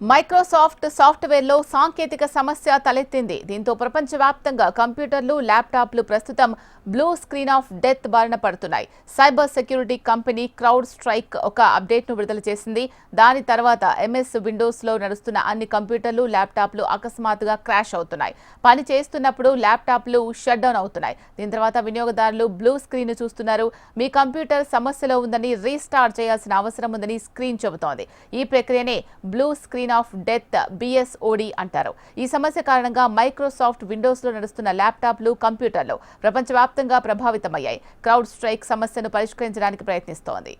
Microsoft సాఫ్ట్వేర్లో సాంకేతిక సమస్య తలెత్తింది. దీంతో ప్రపంచవ్యాప్తంగా కంప్యూటర్లు ల్యాప్టాప్లు ప్రస్తుతం బ్లూ స్క్రీన్ ఆఫ్ డెత్ బారిన పడుతున్నాయి. Cyber security company CrowdStrike ఒక అప్డేట్ను విడుదల చేసింది. దాని తర్వాత ఎంఎస్ విండోస్లో నడుస్తున్న అన్ని కంప్యూటర్లు ల్యాప్టాప్లు అకస్మాత్తుగా క్రాష్ అవుతున్నాయి. పని చేస్తున్నప్పుడు ల్యాప్టాప్లు షట్ డౌన్ అవుతున్నాయి. దీని తర్వాత వినియోగదారులు బ్లూ స్క్రీన్ చూస్తున్నారు. మీ కంప్యూటర్ సమస్యలో ఉందని రీస్టార్ట్ చేయాల్సిన అవసరం ఉందని స్క్రీన్ చెబుతోంది. ఈ ప్రక్రియనే blue screen of death BSOD అంటారు. ఈ సమస్య కారణంగా మైక్రోసాఫ్ట్ విండోస్లో నడుస్తున్న ల్యాప్టాప్లు కంప్యూటర్లు ప్రపంచవ్యాప్తంగా ప్రభావితమయ్యాయి. క్రౌడ్ స్ట్రైక్ సమస్యను పరిష్కరించడానికి ప్రయత్నిస్తోంది.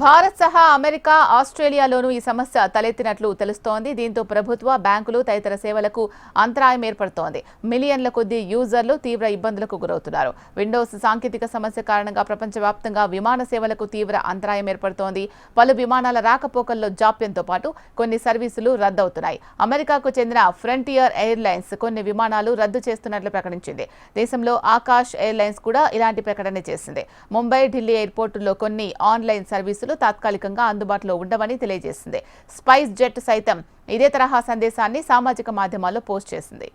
భారత్ సహా అమెరికా ఆస్ట్రేలియాలోనూ ఈ సమస్య తలెత్తినట్లు తెలుస్తోంది. దీంతో ప్రభుత్వ బ్యాంకులు తదితర సేవలకు అంతరాయం ఏర్పడుతోంది. మిలియన్ల కొద్దీ యూజర్లు తీవ్ర ఇబ్బందులకు గురవుతున్నారు. విండోస్ సాంకేతిక సమస్య కారణంగా ప్రపంచవ్యాప్తంగా విమాన సేవలకు తీవ్ర అంతరాయం ఏర్పడుతోంది. పలు విమానాల రాకపోకల్లో జాప్యంతో పాటు కొన్ని సర్వీసులు రద్దవుతున్నాయి. అమెరికాకు చెందిన ఫ్రంటియర్ ఎయిర్లైన్స్ కొన్ని విమానాలు రద్దు చేస్తున్నట్లు ప్రకటించింది. దేశంలో ఆకాష్ ఎయిర్లైన్స్ కూడా ఇలాంటి ప్రకటన చేసింది. ముంబై ఢిల్లీ ఎయిర్పోర్టుల్లో కొన్ని ఆన్లైన్ సర్వీసులు తాత్కాలికంగా అందుబాటులో ఉండవని తెలియజేసింది. స్పైస్ జెట్ సైతం ఇదే తరహా సందేశాన్ని సామాజిక మాధ్యమాల్లో పోస్ట్ చేసింది.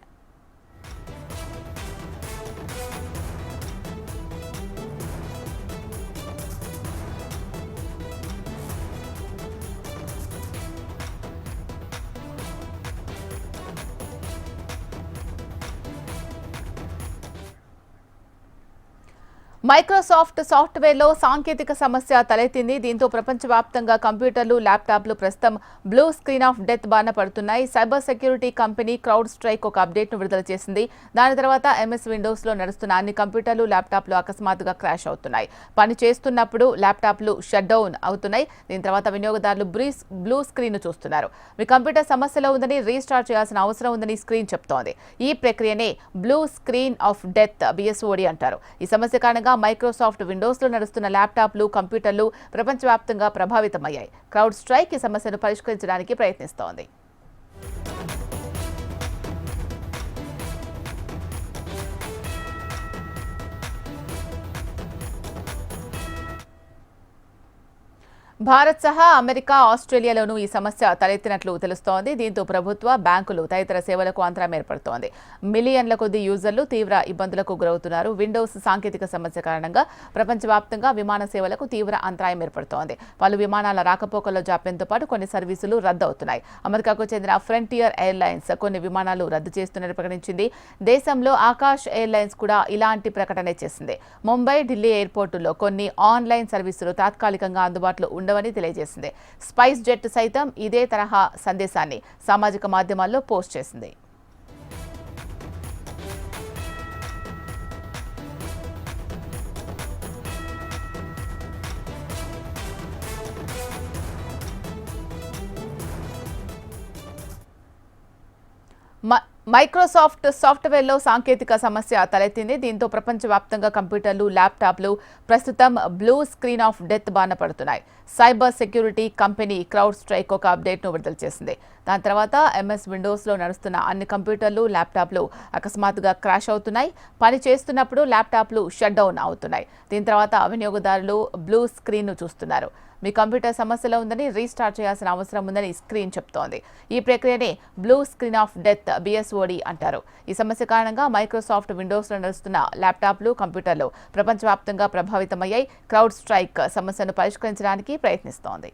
మైక్రోసాఫ్ట్ సాఫ్ట్వేర్లో సాంకేతిక సమస్య తలెత్తింది. దీంతో ప్రపంచవ్యాప్తంగా కంప్యూటర్లు ల్యాప్టాప్లు ప్రస్తుతం బ్లూ స్క్రీన్ ఆఫ్ డెత్ బారిన పడుతున్నాయి. Cyber security company CrowdStrike ఒక అప్డేట్ను విడుదల చేసింది. దాని తర్వాత ఎంఎస్ విండోస్లో నడుస్తున్న అన్ని కంప్యూటర్లు ల్యాప్టాప్లు అకస్మాత్తుగా క్రాష్ అవుతున్నాయి. పని చేస్తున్నప్పుడు ల్యాప్టాప్లు షట్ డౌన్ అవుతున్నాయి. దీని తర్వాత వినియోగదారులు బ్రీస్ బ్లూ స్క్రీన్ చూస్తున్నారు. మీ కంప్యూటర్ సమస్యలో ఉందని రీస్టార్ట్ చేయాల్సిన అవసరం ఉందని స్క్రీన్ చెప్తోంది. ఈ ప్రక్రియనే blue screen of death BSOD అంటారు. ఈ సమస్య కారణంగా మైక్రోసాఫ్ట్ విండోస్లో నడుస్తున్న ల్యాప్టాప్లు కంప్యూటర్లు ప్రపంచవ్యాప్తంగా ప్రభావితమయ్యాయి. క్రౌడ్ స్ట్రైక్ ఈ సమస్యను పరిష్కరించడానికి ప్రయత్నిస్తోంది. భారత్ సహా అమెరికా ఆస్ట్రేలియాలోనూ ఈ సమస్య తలెత్తినట్లు తెలుస్తోంది. దీంతో ప్రభుత్వ బ్యాంకులు తదితర సేవలకు అంతరం ఏర్పడుతోంది. మిలియన్ల కొద్ది యూజర్లు తీవ్ర ఇబ్బందులకు గురవుతున్నారు. విండోస్ సాంకేతిక సమస్య కారణంగా ప్రపంచవ్యాప్తంగా విమాన సేవలకు తీవ్ర అంతరాయం ఏర్పడుతోంది. పలు విమానాల రాకపోకల్లో జాప్యంతో పాటు కొన్ని సర్వీసులు రద్దవుతున్నాయి. అమెరికాకు చెందిన ఫ్రంటియర్ ఎయిర్లైన్స్ కొన్ని విమానాలు రద్దు చేస్తున్నట్టు ప్రకటించింది. దేశంలో ఆకాష్ ఎయిర్లైన్స్ కూడా ఇలాంటి ప్రకటన చేసింది. ముంబై ఢిల్లీ ఎయిర్పోర్టుల్లో కొన్ని ఆన్లైన్ సర్వీసులు తాత్కాలికంగా అందుబాటులో ఉండవని తెలియజేసింది. స్పైస్ జెట్ సైతం ఇదే తరహా సందేశాన్ని సామాజిక మాధ్యమాల్లో పోస్ట్ చేసింది. మ- మైక్రోసాఫ్ట్ సాఫ్ట్వేర్లో సాంకేతిక సమస్య తలెత్తింది. దీంతో ప్రపంచవ్యాప్తంగా కంప్యూటర్లు ల్యాప్టాప్లు ప్రస్తుతం బ్లూ స్క్రీన్ ఆఫ్ డెత్ బాన పడుతున్నాయి. Cyber security company CrowdStrike ఒక అప్డేట్ను విడుదల చేసింది. దాని తర్వాత ఎంఎస్ విండోస్లో నడుస్తున్న అన్ని కంప్యూటర్లు ల్యాప్టాప్లు అకస్మాత్తుగా క్రాష్ అవుతున్నాయి. పని చేస్తున్నప్పుడు ల్యాప్టాప్లు షట్ డౌన్ అవుతున్నాయి. దీని తర్వాత వినియోగదారులు బ్లూ స్క్రీన్ను చూస్తున్నారు. మీ కంప్యూటర్ సమస్యలో ఉందని రీస్టార్ట్ చేయాల్సిన అవసరం ఉందని స్క్రీన్ చెప్తోంది. ఈ ప్రక్రియనే blue screen of death BSOD అంటారు. ఈ సమస్య కారణంగా మైక్రోసాఫ్ట్ విండోస్లో నడుస్తున్న ల్యాప్టాప్లు కంప్యూటర్లు ప్రపంచవ్యాప్తంగా ప్రభావితమయ్యాయి. క్రౌడ్ స్ట్రైక్ సమస్యను పరిష్కరించడానికి ప్రయత్నిస్తోంది.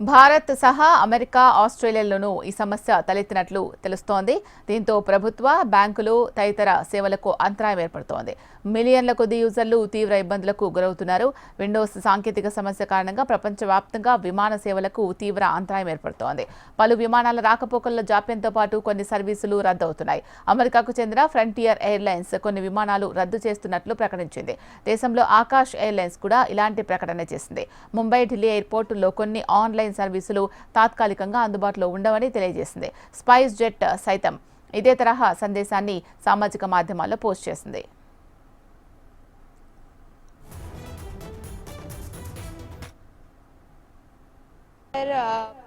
భారత్ సహా అమెరికా ఆస్ట్రేలియాలోనూ ఈ సమస్య తలెత్తినట్లు తెలుస్తోంది. దీంతో ప్రభుత్వ బ్యాంకులు తదితర సేవలకు అంతరాయం ఏర్పడుతోంది. మిలియన్ల కొద్ది యూజర్లు తీవ్ర ఇబ్బందులకు గురవుతున్నారు. విండోస్ సాంకేతిక సమస్య కారణంగా ప్రపంచవ్యాప్తంగా విమాన సేవలకు తీవ్ర అంతరాయం ఏర్పడుతోంది. పలు విమానాల రాకపోకల్లో జాప్యంతో పాటు కొన్ని సర్వీసులు రద్దవుతున్నాయి. అమెరికాకు చెందిన ఫ్రంటియర్ ఎయిర్లైన్స్ కొన్ని విమానాలు రద్దు చేస్తున్నట్లు ప్రకటించింది. దేశంలో ఆకాష్ ఎయిర్లైన్స్ కూడా ఇలాంటి ప్రకటన చేసింది. ముంబై ఢిల్లీ ఎయిర్పోర్టుల్లో కొన్ని ఆన్లైన్ సర్వీసులు తాత్కాలికంగా అందుబాటులో ఉండవని తెలియజేసింది. స్పైస్ జెట్ సైతం ఇదే తరహా సందేశాన్ని సామాజిక మాధ్యమాల్లో పోస్ట్ చేసింది. Merhaba.